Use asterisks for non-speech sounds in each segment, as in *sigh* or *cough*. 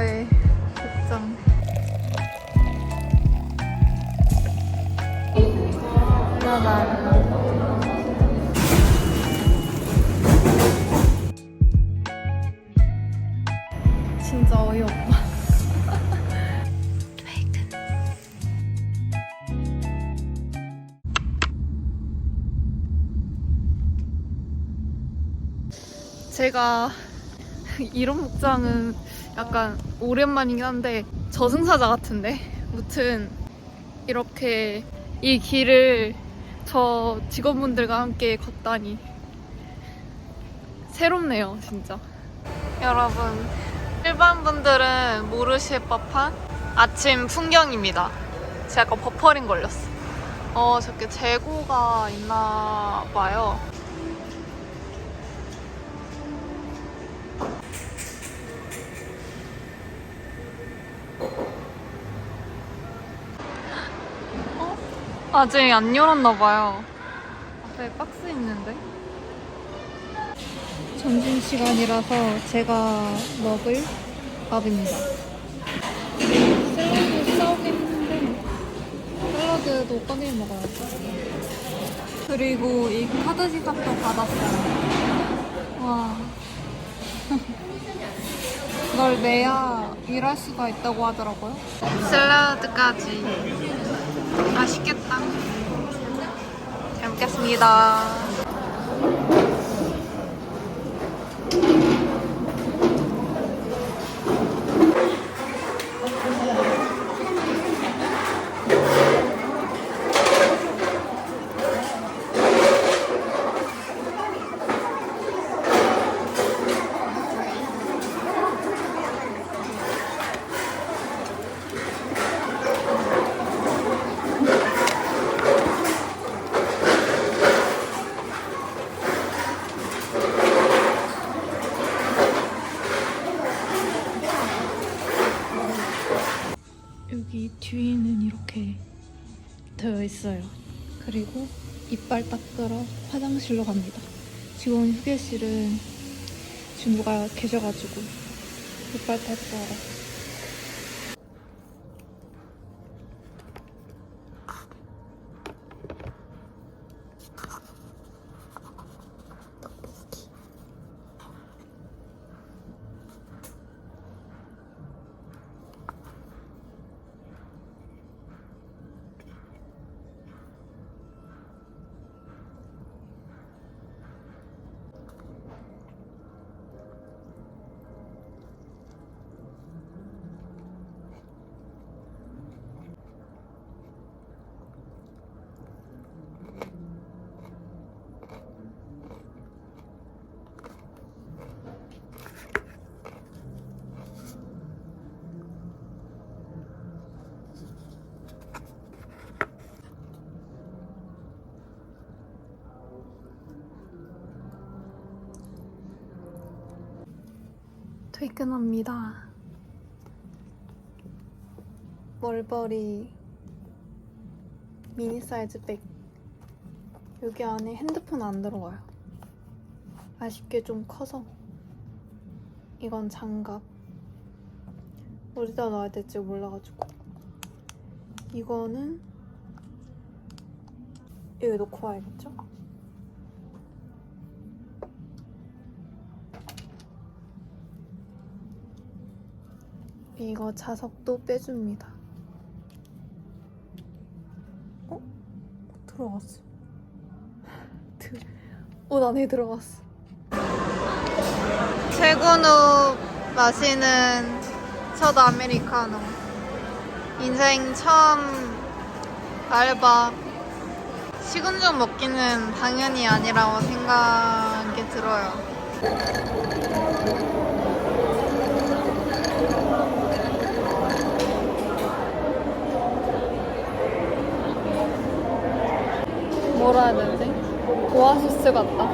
복장. 나나. 진짜 어이없다. *laughs* 제가 이런 복장은 약간 오랜만이긴 한데 저승사자 같은데? 무튼 이렇게 이 길을 저 직원분들과 함께 걷다니 새롭네요 진짜. 여러분 일반 분들은 모르실 법한 아침 풍경입니다. 제가 버퍼링 걸렸어. 어 저렇게 재고가 있나 봐요 아직 안 열었나 봐요. 앞에 박스 있는데. 점심 시간이라서 제가 먹을 밥입니다. 샐러드 싸우긴 했는데 샐러드도 꺼내 먹어야죠. 그리고 이 카드 지갑도 받았어요. 와. *laughs* 이걸 내야 일할 수가 있다고 하더라고요. 샐러드까지. 맛있겠다. 잘 먹겠습니다. 되어 있어요. 그리고 이빨 닦으러 화장실로 갑니다. 직원 휴게실은 지금 누가 계셔가지고 이빨 닦으러. 퇴근합니다. 멀버리 미니 사이즈 백. 여기 안에 핸드폰 안 들어가요. 아쉽게 좀 커서. 이건 장갑. 어디다 놔야 될지 몰라가지고. 이거는 여기 놓고 와야겠죠? 이거 자석도 빼줍니다. 어? 들어갔어. 들... 옷 안에 들어갔어. 퇴근 후 마시는 첫 아메리카노. 인생 처음 알바. 식은 죽 먹기는 당연히 아니라고 생각이 들어요. 마트 같다.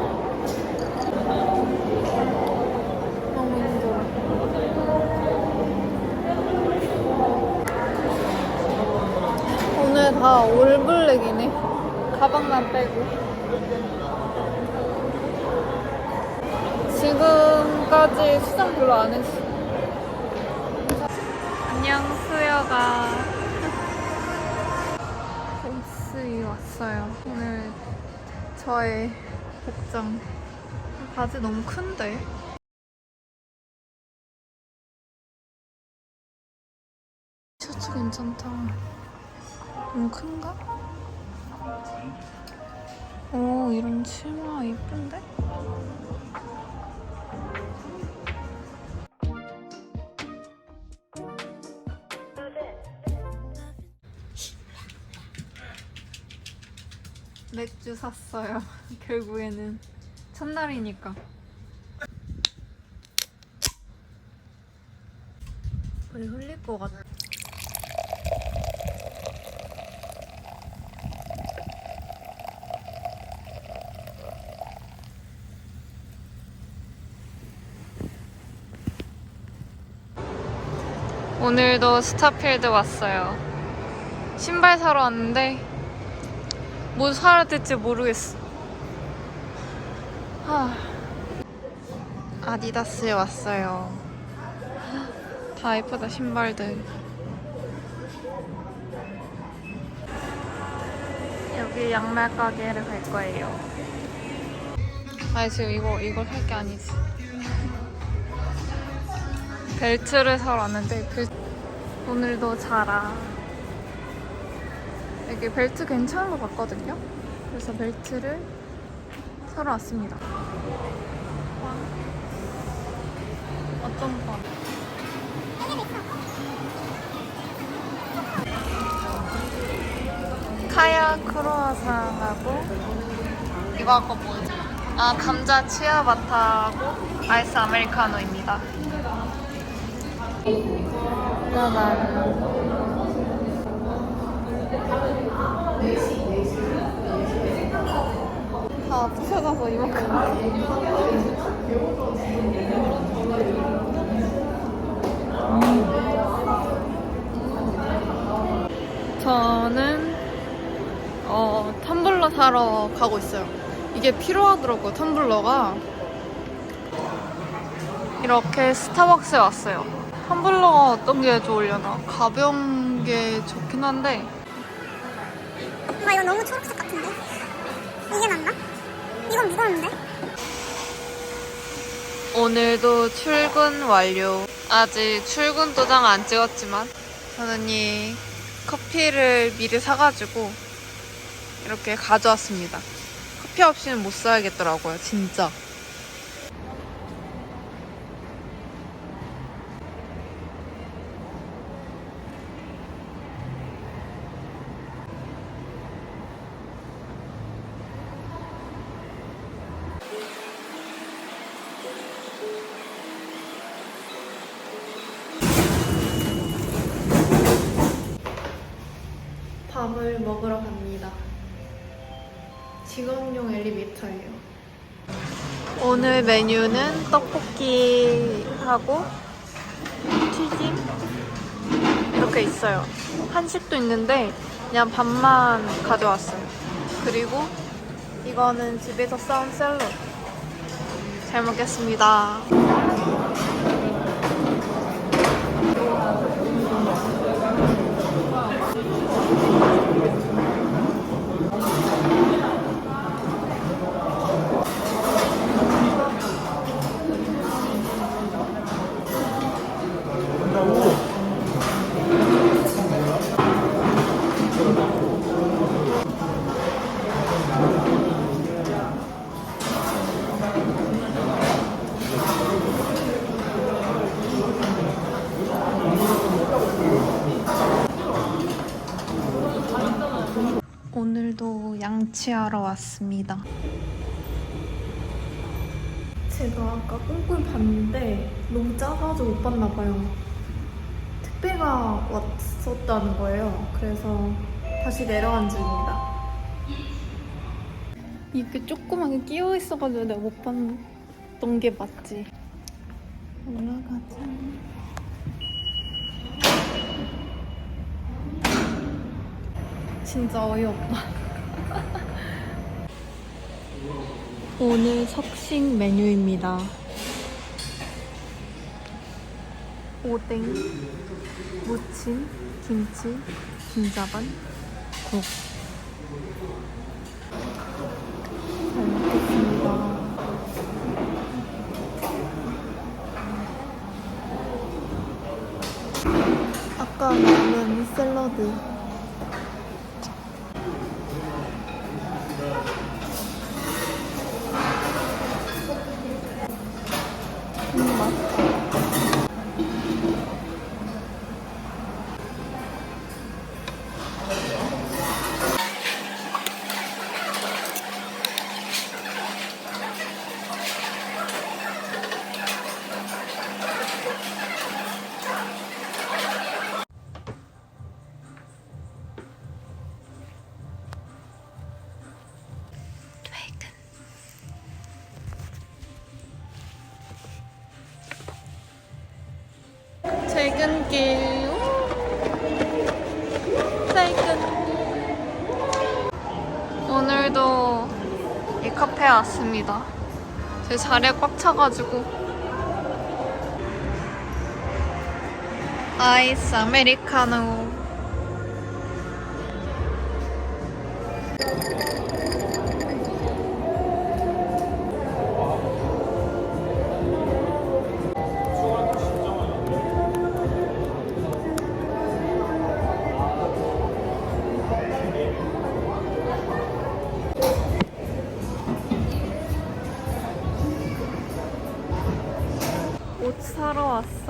오늘 다 올블랙이네. 가방만 빼고. 지금까지 수상 별로 안 했어. 안녕, 수여가. *laughs* 홈스에 왔어요. 오늘 저의 복장. 바지 너무 큰데? 셔츠 괜찮다. 너무 큰가? 오, 이런 치마 예쁜데? 맥주 샀어요. *laughs* 결국에는 첫날이니까. 거의 흘릴 것 같아. 오늘도 스타필드 왔어요. 신발 사러 왔는데 뭐 사야 될지 모르겠어. 하... 아디다스에 왔어요. 다 예쁘다 신발들. 여기 양말 가게를 갈 거예요. 아니 지금 이거 이걸 살 게 아니지. 벨트를 사러 왔는데 벨... 오늘도 자라. 여기 벨트 괜찮은 것 같거든요. 그래서 벨트를 사러 왔습니다. 어떤 거? 카야 크로아상하고 이거 아까 뭐지? 아 감자 치아바타하고 아이스 아메리카노입니다. 짜잔. 다 부셔져서 이만큼. 저는 어, 텀블러 사러 가고 있어요. 이게 필요하더라고요, 텀블러가. 이렇게 스타벅스에 왔어요. 텀블러가 어떤 게 좋으려나? 가벼운 게 좋긴 한데 아 이거 너무 초록색 같은데? 이게 낫나? 이건 무거운데? 오늘도 출근 완료. 아직 출근 도장 안 찍었지만 저는 이 커피를 미리 사가지고 이렇게 가져왔습니다. 커피 없이는 못 살겠더라고요, 진짜. 밥을 먹으러 갑니다. 직원용 엘리베이터예요. 오늘 메뉴는 떡볶이하고 튀김 이렇게 있어요. 한식도 있는데 그냥 밥만 가져왔어요. 그리고 이거는 집에서 싸온 샐러드. 잘 먹겠습니다. 양치하러 왔습니다. 제가 아까 꼼꼼히 봤는데 너무 작아서 못 봤나 봐요. 택배가 왔었다는 거예요. 그래서 다시 내려간 중입니다. 이렇게 조그맣게 끼어 있어가지고 내가 못 봤던 게 맞지. 올라가자. 진짜 어이없다. *laughs* 오늘 석식 메뉴입니다. 오뎅, 무침, 김치, 김자반, 국. 잘 먹겠습니다. 아까 먹은 샐러드. 카페에 왔습니다. 제 자리에 꽉 차가지고. 아이스 아메리카노.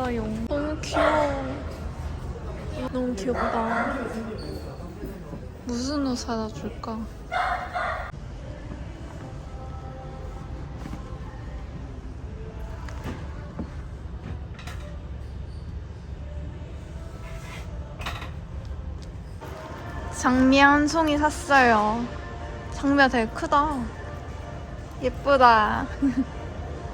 왔어요. 너무 귀여워. 너무 귀엽다. 무슨 옷 사다 줄까? 장미 한 송이 샀어요. 장미가 되게 크다. 예쁘다. *laughs*